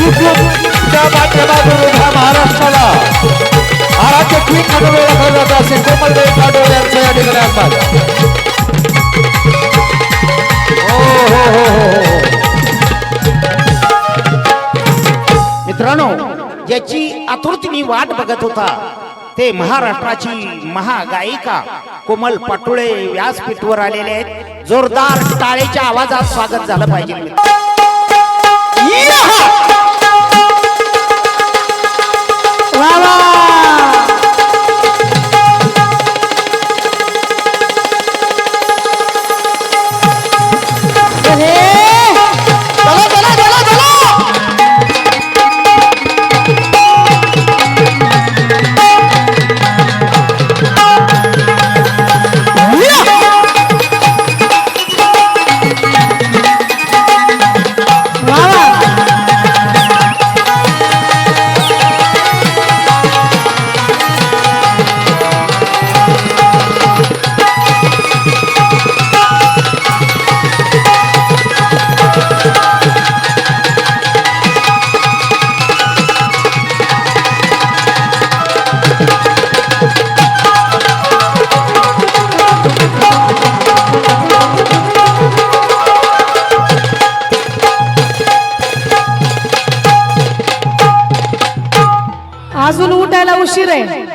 त्या माध्यमातून उभ्या महाराष्ट्राला आराध्य म्हणून ओळखलं कोमलदेव यांचं या ठिकाणी असतात हो हो हो हो मित्रांनो ज्याची आतुरतीने वाट बघत होता ते महाराष्ट्राची महागायिका कोमल पाटोळे व्यासपीठवर आलेले आहेत. जोरदार टाळेच्या आवाजात स्वागत झालं पाहिजे.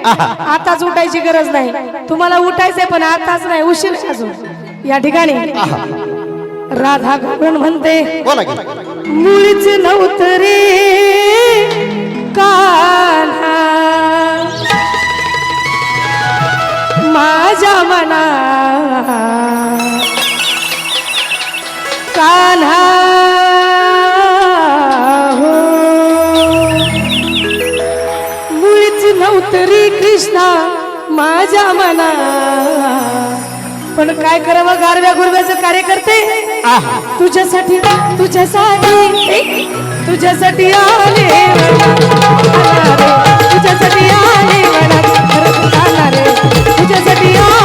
आताच उठायची गरज नाही. तुम्हाला उठायचंय पण आताच नाही उशीर अजून. या ठिकाणी. राधा घाबरून म्हणते की. मुळीच नव्हतं रे कान्हा. माझ्या माझ्या मना पण काय करावं गारव्या गुरव्याचं कार्य करते तुझ्यासाठी तुझ्यासाठी तुझ्यासाठी आले. तुझ्यासाठी आले. तुझ्यासाठी आले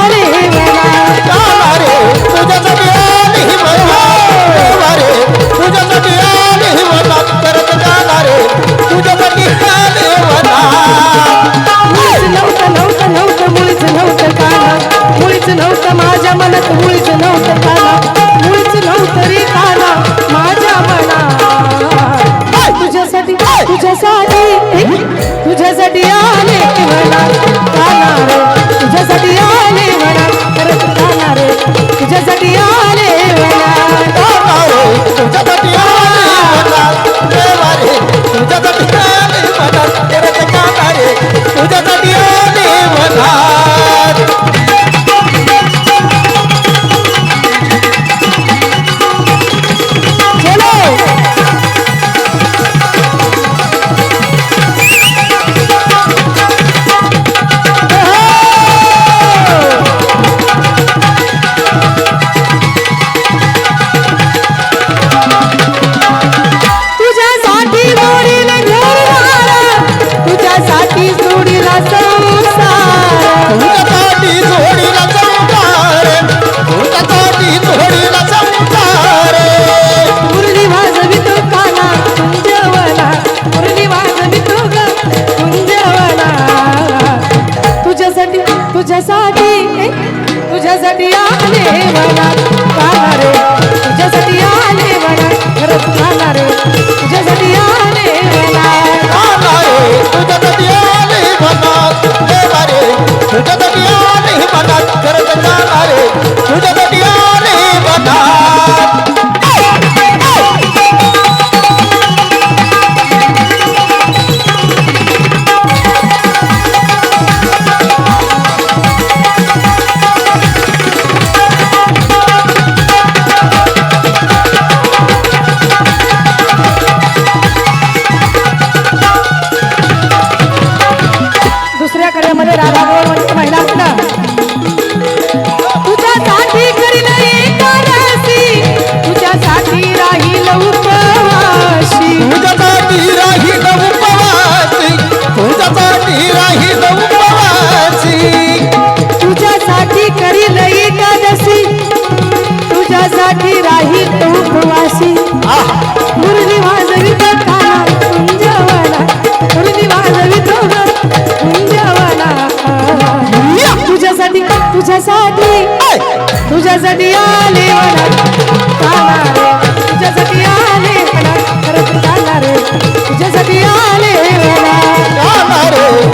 तुझ्यासाठी तुझ्यासाठी. तुझ्यासाठी आले तुझ्यासाठी आले मला. तुझ्यासाठी आले मला.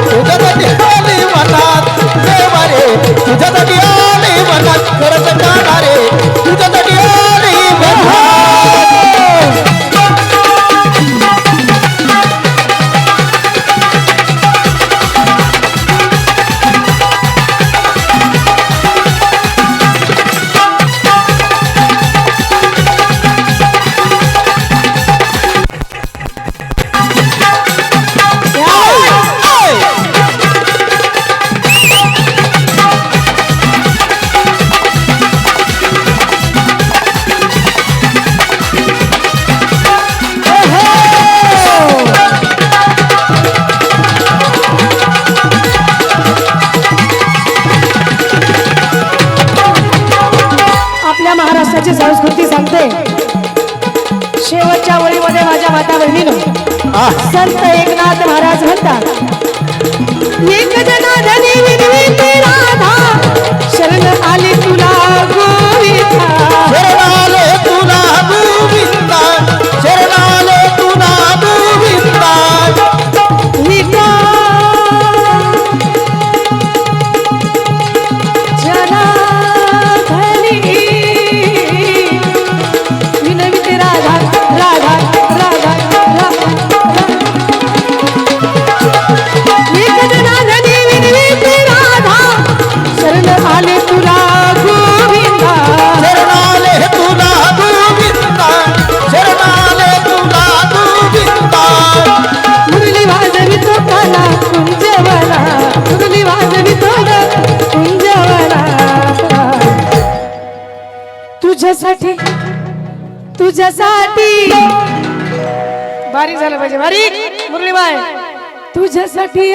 तुझ्यासाठी आले मला. तुझ्यासाठी आले मला. खरंच सांगते. शेवटच्या वळीमध्ये माझ्या माता बहिणीनं संत एकनाथ महाराज म्हणतात एक जनाधनी विनवी राधा शरण आली तुला तुझ्यासाठी. बारीक झालं पाहिजे बारीक. मुरलीबाई तुझ्यासाठी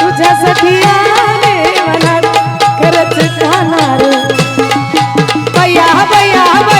तुझ्यासाठी खरंच खाणार बया बया बया.